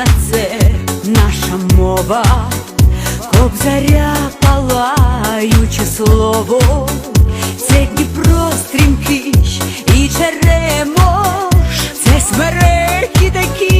Україна це наша мова, кобзаря палаюче слово, це Дніпро стрімкий і черемош, це смереки такі